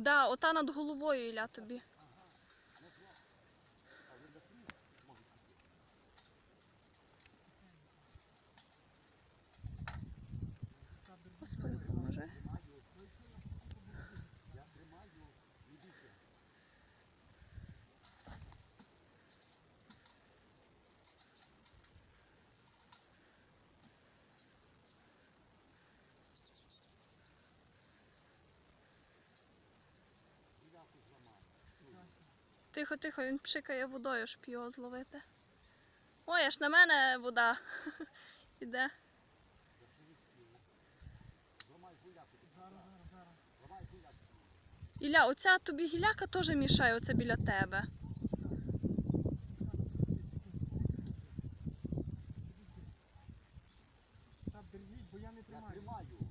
Да, ота над головою Ілля тобі. Тихо, тихо, він пшикає водою, щоб його зловити. Ой, аж на мене вода іде. Ілля, оця тобі гіляка теж мішає оце біля тебе. Держіть, бо я не тримаю.